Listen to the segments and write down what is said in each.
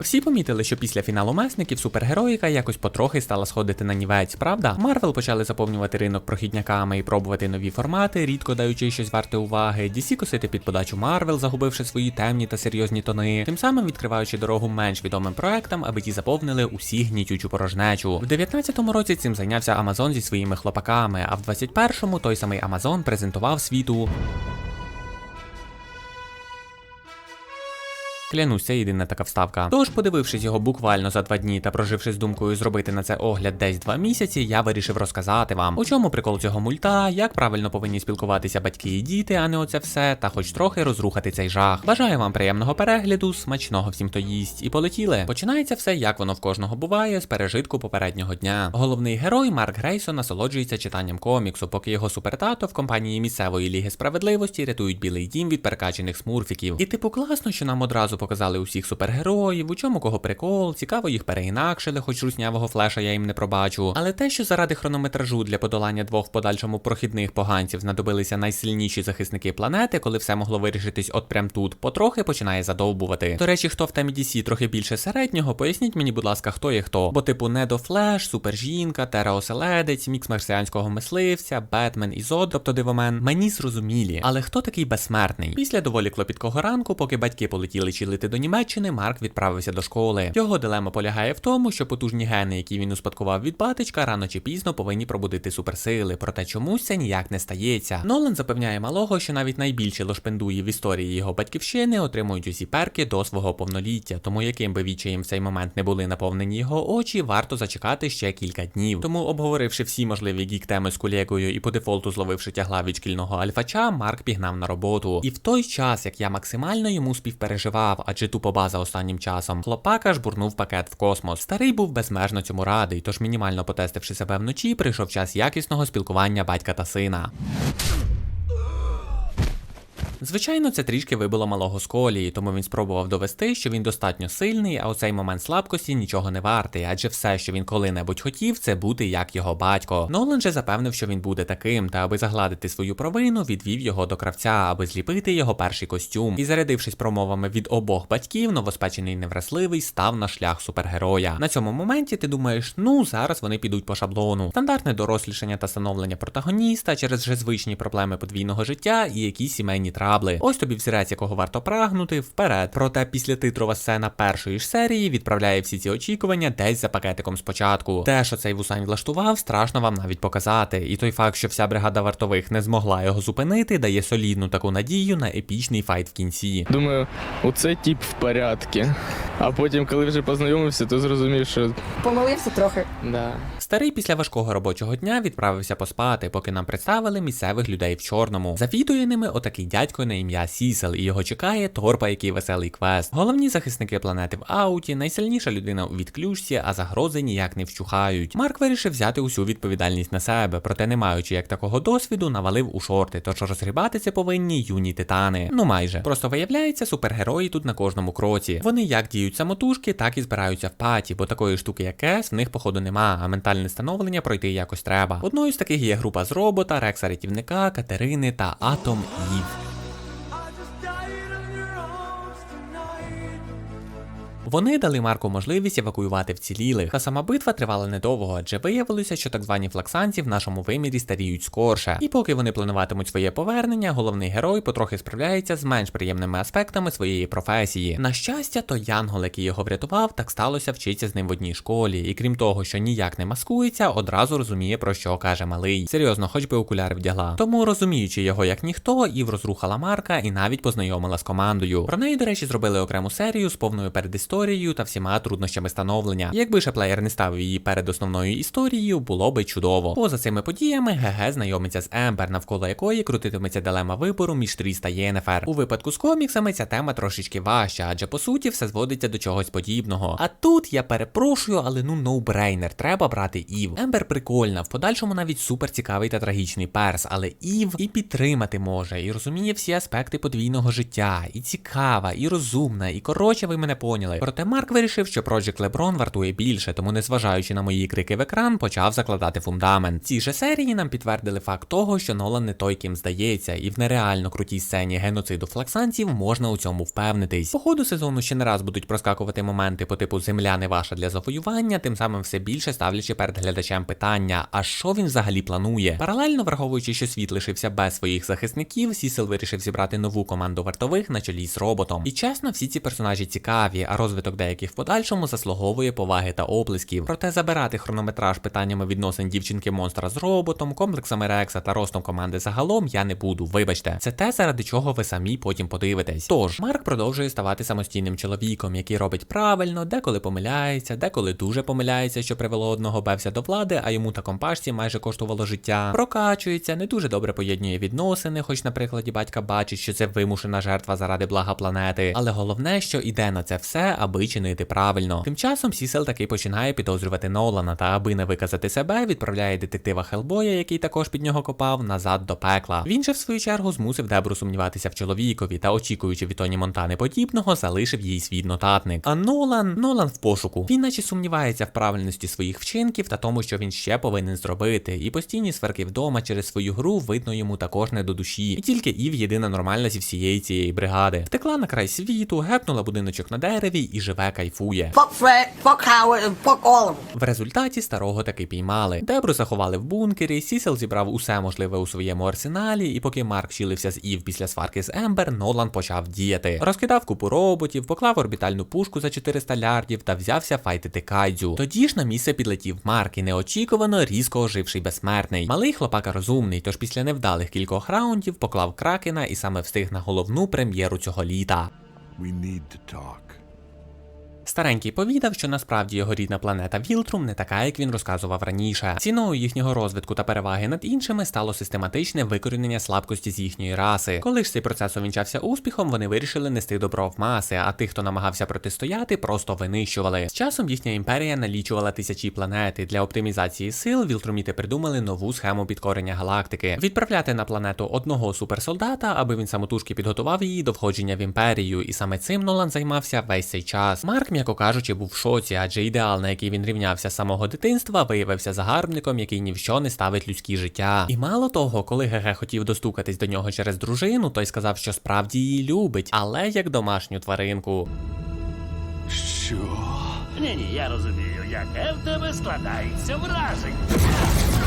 Всі помітили, що після фіналу месників супергероїка якось потрохи стала сходити на нівець, правда? Марвел почали заповнювати ринок прохідняками і пробувати нові формати, рідко даючи щось варте уваги. DC косити під подачу Марвел, загубивши свої темні та серйозні тони, тим самим відкриваючи дорогу менш відомим проектам, аби ті заповнили усі гнітючу порожнечу. В 19-му році цим зайнявся Амазон зі своїми хлопаками, а в 21-му той самий Амазон презентував світу Клянусь, це єдина така вставка. Тож, подивившись його буквально за два дні та проживши з думкою зробити на це огляд десь два місяці, я вирішив розказати вам, у чому прикол цього мульта, як правильно повинні спілкуватися батьки і діти, а не оце все, та хоч трохи розрухати цей жах. Бажаю вам приємного перегляду, смачного всім, хто їсть, і полетіли. Починається все, як воно в кожного буває, з пережитку попереднього дня. Головний герой Марк Грейсон насолоджується читанням коміксу, поки його супертато в компанії місцевої ліги справедливості рятують білий дім від перекачених смурфіків. І типу класно, що нам одразу показали усіх супергероїв, у чому кого прикол, цікаво їх переінакшили, хоч руснявого флеша я їм не пробачу. Але те, що заради хронометражу для подолання двох в подальшому прохідних поганців знадобилися найсильніші захисники планети, коли все могло вирішитись от прям тут, потрохи починає задовбувати. До речі, хто в темі DC трохи більше середнього, поясніть мені, будь ласка, хто є хто. Бо, типу, Недо Флеш, Супержінка, Тера Оселедець, Мікс марсіанського мисливця, Бетмен і Зод, тобто Дивомен, мені зрозумілі. Але хто такий безсмертний? Після доволі клопіткого ранку, поки батьки полетіли чилити до Німеччини, Марк відправився до школи. Його дилема полягає в тому, що потужні гени, які він успадкував від батечка, рано чи пізно повинні пробудити суперсили, проте чомусь це ніяк не стається. Нолан запевняє малого, що навіть найбільші лошпендуї в історії його батьківщини отримують усі перки до свого повноліття, тому яким би відчаєм в цей момент не були наповнені його очі, варто зачекати ще кілька днів. Тому, обговоривши всі можливі гік теми з колегою і по дефолту зловивши тягла від шкільного альфача, Марк пігнав на роботу. І в той час, як я максимально йому співпереживав, адже тупо база останнім часом, хлопака ж бурнув пакет в космос. Старий був безмежно цьому радий, тож мінімально потестивши себе вночі, прийшов час якісного спілкування батька та сина. Звичайно, це трішки вибило малого з колії, тому він спробував довести, що він достатньо сильний, а у цей момент слабкості нічого не вартий, адже все, що він коли-небудь хотів, це бути як його батько. Нолан же запевнив, що він буде таким, та аби загладити свою провину, відвів його до кравця, аби зліпити його перший костюм. І зарядившись промовами від обох батьків, новоспечений невразливий став на шлях супергероя. На цьому моменті ти думаєш, ну зараз вони підуть по шаблону. Стандартне дорослішання та становлення протагоніста через вже звичні проблеми подвійного життя і якісь сімейні травми. Ось тобі взірець, якого варто прагнути, вперед. Проте після титрова сцена першої ж серії відправляє всі ці очікування десь за пакетиком спочатку. Те, що цей вусань влаштував, страшно вам навіть показати. І той факт, що вся бригада вартових не змогла його зупинити, дає солідну таку надію на епічний файт в кінці. Думаю, оце тип в порядку. А потім, коли вже познайомився, то зрозумів, що Помилився трохи. да. Старий після важкого робочого дня відправився поспати, поки нам представили місцевих людей в чорному. Завідує ними отакий дядько на ім'я Сісел, і його чекає торпа, який веселий квест. Головні захисники планети в ауті, найсильніша людина у відключці, а загрози ніяк не вщухають. Марк вирішив взяти усю відповідальність на себе, проте, не маючи як такого досвіду, навалив у шорти, тож розгрібати це повинні юні титани. Ну майже. Просто виявляється, супергерої тут на кожному кроці. Вони як діють самотужки, так і збираються в паті, бо такої штуки, як КЕС, в них походу нема, а ментальне становлення пройти якось треба. Одною з таких є група з робота, Рекса рятівника, Катерини та Атом Ів. Вони дали Марку можливість евакуювати вцілілих, та сама битва тривала недовго, адже виявилося, що так звані флаксанці в нашому вимірі старіють скорше. І поки вони плануватимуть своє повернення, головний герой потрохи справляється з менш приємними аспектами своєї професії. На щастя, то Янгол, який його врятував, так сталося вчиться з ним в одній школі, і крім того, що ніяк не маскується, одразу розуміє про що каже малий. Серйозно, хоч би окуляри вдягла. Тому розуміючи його як ніхто, Ів розрухала Марка і навіть познайомила з командою. Про неї, до речі, зробили окрему серію з повною передісторією та всіма труднощами становлення. Якби ще плеєр не ставив її перед основною історією, було би чудово. Поза цими подіями ГГ знайомиться з Ембер, навколо якої крутитиметься дилема вибору між Тріс та Єнефер. У випадку з коміксами ця тема трошечки важча, адже по суті все зводиться до чогось подібного. А тут я перепрошую, але ну ноу-брейнер, треба брати Ів. Ембер прикольна, в подальшому навіть супер цікавий та трагічний перс, але Ів і підтримати може, і розуміє всі аспекти подвійного життя, і цікава, і розумна, і коротше, ви мене поняли. Проте Марк вирішив, що Project LeBron вартує більше, тому, незважаючи на мої крики в екран, почав закладати фундамент. Ці же серії нам підтвердили факт того, що Нолан не той, ким здається, і в нереально крутій сцені геноциду флаксанців можна у цьому впевнитись. По ходу сезону ще не раз будуть проскакувати моменти по типу земля не ваша для завоювання, тим самим все більше ставлячи перед глядачем питання: а що він взагалі планує? Паралельно враховуючи, що світ лишився без своїх захисників, Сісел вирішив зібрати нову команду вартових на чолі з роботом. І чесно, всі ці персонажі цікаві, а розвиток деяких в подальшому заслуговує поваги та оплесків. Проте забирати хронометраж питаннями відносин дівчинки монстра з роботом, комплексами Рекса та ростом команди загалом я не буду. Вибачте, це те, заради чого ви самі потім подивитесь. Тож Марк продовжує ставати самостійним чоловіком, який робить правильно, деколи помиляється, деколи дуже помиляється, що привело одного бевся до влади, а йому та компашці майже коштувало життя. Прокачується, не дуже добре поєднує відносини, хоч на прикладі батька бачить, що це вимушена жертва заради блага планети. Але головне, що іде на це все, аби чинити правильно. Тим часом Сісел таки починає підозрювати Нолана, та аби не виказати себе, відправляє детектива Хелбоя, який також під нього копав, назад до пекла. Він же в свою чергу змусив Дебру сумніватися в чоловікові та, очікуючи від Тоні Монтани подібного, залишив їй свій нотатник. А Нолан, Нолан в пошуку. Він наче сумнівається в правильності своїх вчинків та тому, що він ще повинен зробити. І постійні сверки вдома через свою гру видно йому також не до душі. І тільки Ів єдина нормальна зі всієї цієї бригади. Втекла на край світу, гепнула будиночок на дереві і живе кайфує. Fuck Fred, fuck Howard, and fuck all of them. В результаті старого таки піймали. Дебру заховали в бункері, Сісел зібрав усе можливе у своєму арсеналі, і поки Марк чілився з Ів після сварки з Ембер, Нолан почав діяти. Розкидав купу роботів, поклав орбітальну пушку за 400 лярдів та взявся файтити кайдзю. Тоді ж на місце підлетів Марк і неочікувано різко оживший безсмертний. Малий хлопака розумний, тож після невдалих кількох раундів поклав кракена і саме встиг на головну прем'єру цього літа. We need to talk. Старенький повідав, що насправді його рідна планета Вілтрум не така, як він розказував раніше. Ціною їхнього розвитку та переваги над іншими стало систематичне викорінення слабкості з їхньої раси. Коли ж цей процес увінчався успіхом, вони вирішили нести добро в маси, а тих, хто намагався протистояти, просто винищували. З часом їхня імперія налічувала тисячі планет. і Для оптимізації сил вілтруміти придумали нову схему підкорення галактики: відправляти на планету одного суперсолдата, аби він самотужки підготував її до входження в імперію, і саме цим Нолан займався весь цей час. Марк, м'яко кажучи, був в шоці, адже ідеал, на який він рівнявся з самого дитинства, виявився загарбником, який ні в що не ставить людські життя. І мало того, коли ГГ хотів достукатись до нього через дружину, той сказав, що справді її любить, але як домашню тваринку. Sure. Ні, ні, я розумію, яке в тебе складається враження.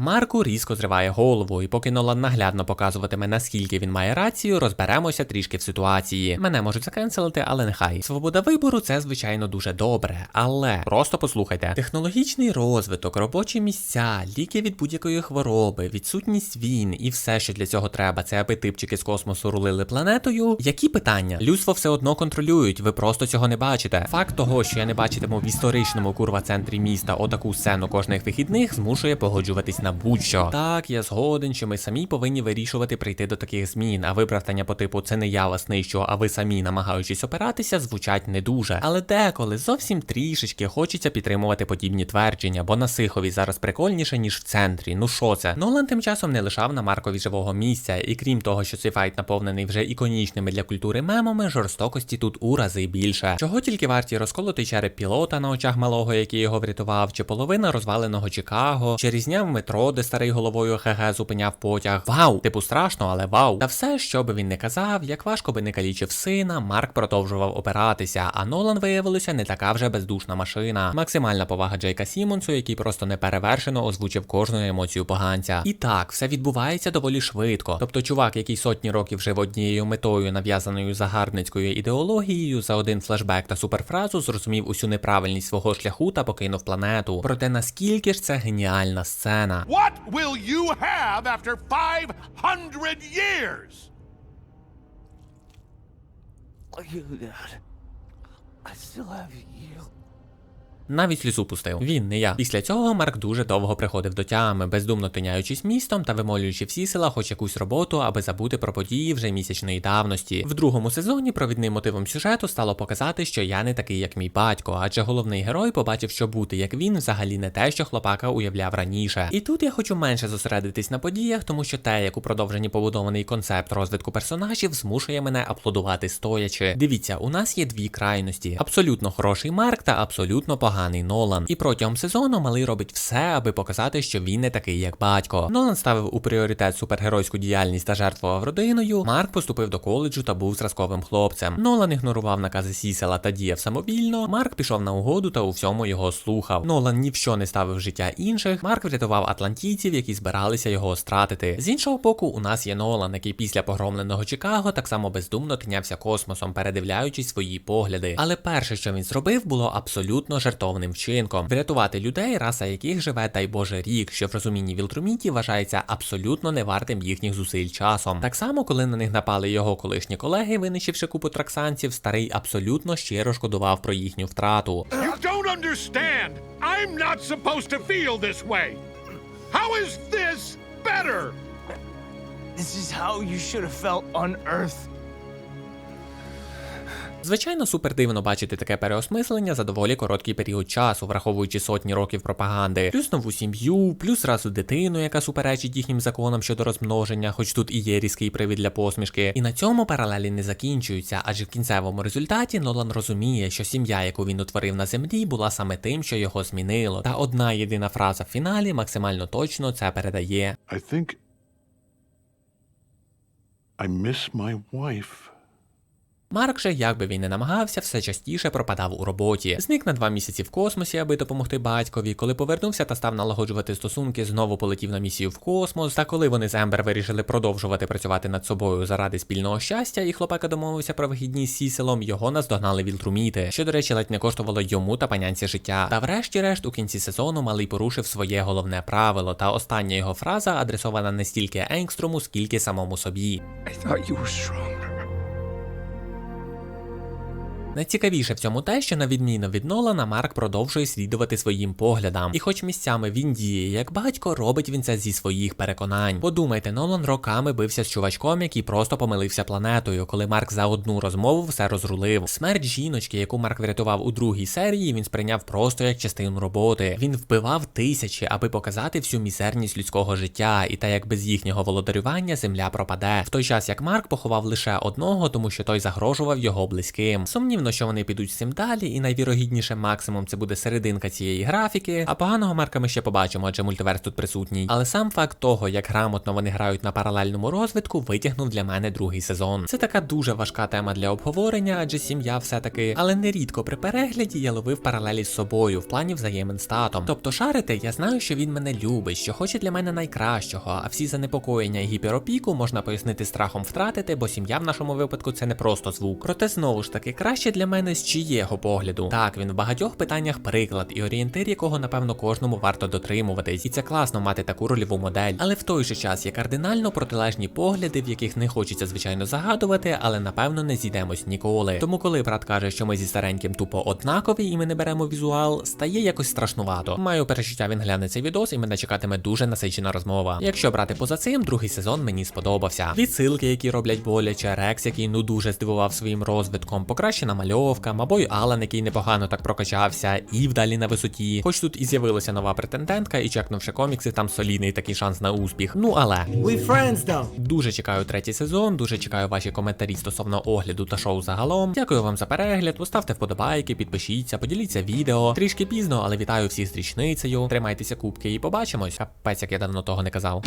Марку різко зриває голову, і поки Нолан наглядно показуватиме, наскільки він має рацію, розберемося трішки в ситуації. Мене можуть закенселити, але нехай. Свобода вибору це звичайно дуже добре. Але просто послухайте: технологічний розвиток, робочі місця, ліки від будь-якої хвороби, відсутність війн і все, що для цього треба, це аби типчики з космосу рулили планетою. Які питання? Людство все одно контролюють, ви просто цього не бачите. Факт того, що я не бачитиму в історичному курва центрі міста отаку сцену кожних вихідних, змушує погоджуватись на будь-що. Так, я згоден, що ми самі повинні вирішувати прийти до таких змін, а виправдання по типу це не я вас нищу, а ви самі намагаючись опиратися, звучать не дуже. Але деколи зовсім трішечки хочеться підтримувати подібні твердження, бо на Сихові зараз прикольніше, ніж в центрі. Ну що це? Нолан тим часом не лишав на Маркові живого місця, і крім того, що цей файт наповнений вже іконічними для культури мемами, жорстокості тут у рази більше. Чого тільки варті розколотий череп пілота на очах малого, який його врятував, чи половина розваленого Чикаго, чи різня в метро, де старий головою ГГ зупиняв потяг. Вау! Типу страшно, але вау. Та все, що би він не казав, як важко би не калічив сина, Марк продовжував опиратися, а Нолан виявилося не така вже бездушна машина. Максимальна повага Джейка Сімонсу, який просто неперевершено озвучив кожну емоцію поганця. І так, все відбувається доволі швидко. Тобто, чувак, який сотні років жив однією метою, нав'язаною загарбницькою ідеологією, за один флешбек та суперфразу зрозумів усю неправильність свого шляху та покинув планету. Проте наскільки ж це геніальна сцена? What will you have after 500 years? Oh, you, Dad. I still have you. Навіть слізу пустив. Він не я. Після цього Марк дуже довго приходив до тями, бездумно тиняючись містом та вимолюючи всі села хоч якусь роботу, аби забути про події вже місячної давності. В другому сезоні провідним мотивом сюжету стало показати, що я не такий, як мій батько, адже головний герой побачив, що бути як він взагалі не те, що хлопака уявляв раніше. І тут я хочу менше зосередитись на подіях, тому що те, як у продовженні побудований концепт розвитку персонажів, змушує мене аплодувати стоячи. Дивіться, у нас є дві крайності: абсолютно хороший Марк та абсолютно поганий Нолан. І протягом сезону малий робить все, аби показати, що він не такий, як батько. Нолан ставив у пріоритет супергеройську діяльність та жертвував родиною. Марк поступив до коледжу та був зразковим хлопцем. Нолан ігнорував накази Сісела та діяв самовільно. Марк пішов на угоду та у всьому його слухав. Нолан ні в що не ставив життя інших. Марк врятував атлантійців, які збиралися його стратити. З іншого боку, у нас є Нолан, який після погромленого Чикаго так само бездумно тинявся космосом, передивляючись свої погляди. Але перше, що він зробив, було абсолютно жертовним вчинком: врятувати людей, раса яких живе, дай Боже, рік, що в розумінні Вілтруміті вважається абсолютно невартим їхніх зусиль часом. Так само, коли на них напали його колишні колеги, винищивши купу траксанців, старий абсолютно щиро шкодував про їхню втрату. You don't understand. I'm not supposed to feel this way. How is this better? This is how you should have felt on Earth. Звичайно, супер дивно бачити таке переосмислення за доволі короткий період часу, враховуючи сотні років пропаганди, плюс нову сім'ю, плюс зразу дитину, яка суперечить їхнім законам щодо розмноження, хоч тут і є різкий привід для посмішки. І на цьому паралелі не закінчуються, адже в кінцевому результаті Нолан розуміє, що сім'я, яку він утворив на землі, була саме тим, що його змінило. Та одна єдина фраза в фіналі максимально точно це передає. I think I miss my wife. Марк же, як би він не намагався, все частіше пропадав у роботі. Зник на два місяці в космосі, аби допомогти батькові. Коли повернувся та став налагоджувати стосунки, знову полетів на місію в космос. Та коли вони з Ембер вирішили продовжувати працювати над собою заради спільного щастя, і хлопака домовився про вихідні з сіселом, його наздогнали вілтруміти, що, до речі, ледь не коштувало йому та панянці життя. Та врешті-решт, у кінці сезону малий порушив своє головне правило. Та остання його фраза адресована не стільки Енгстрому, скільки самому собі. I thought you were stronger. Найцікавіше в цьому те, що на відміну від Нолана, Марк продовжує слідувати своїм поглядам. І хоч місцями він діє як батько, робить він це зі своїх переконань. Подумайте, Нолан роками бився з чувачком, який просто помилився планетою, коли Марк за одну розмову все розрулив. Смерть жіночки, яку Марк врятував у другій серії, він сприйняв просто як частину роботи. Він вбивав тисячі, аби показати всю мізерність людського життя, і те, як без їхнього володарювання земля пропаде. В той час як Марк поховав лише одного, тому що той загрожував його близьким. Сумнівно, що вони підуть цим далі, і найвірогідніше максимум це буде серединка цієї графіки. А поганого Марка ми ще побачимо, адже мультиверс тут присутній. Але сам факт того, як грамотно вони грають на паралельному розвитку, витягнув для мене другий сезон. Це така дуже важка тема для обговорення, адже сім'я все-таки, але нерідко при перегляді я ловив паралелі з собою в плані взаємин з татом. Тобто, шарите, я знаю, що він мене любить, що хоче для мене найкращого, а всі занепокоєння і гіперопіку можна пояснити страхом втратити, бо сім'я в нашому випадку це не просто звук. Проте знову ж таки краще для мене з чиєго погляду. Так, він в багатьох питаннях приклад і орієнтир, якого напевно кожному варто дотримуватись, і це класно мати таку рольову модель. Але в той же час є кардинально протилежні погляди, в яких не хочеться звичайно загадувати, але напевно не зійдемось ніколи. Тому, коли брат каже, що ми зі стареньким тупо однакові і ми не беремо візуал, стає якось страшнувато. Маю перечуття, він гляне цей відос, і мене чекатиме дуже насичена розмова. Якщо брати поза цим, другий сезон мені сподобався. Відсилки, які роблять боляче, Рекс, який ну дуже здивував своїм розвитком, покращена мальовка, мабой Алан, який непогано так прокачався, і вдалі на висоті. Хоч тут і з'явилася нова претендентка, і чекнувши комікси, там солідний такий шанс на успіх. Ну але We friends though. дуже чекаю третій сезон, дуже чекаю ваші коментарі стосовно огляду та шоу загалом. Дякую вам за перегляд, поставте вподобайки, підпишіться, поділіться відео. Трішки пізно, але вітаю всіх з річницею. Тримайтеся кубки і побачимось. Капець, як я давно того не казав.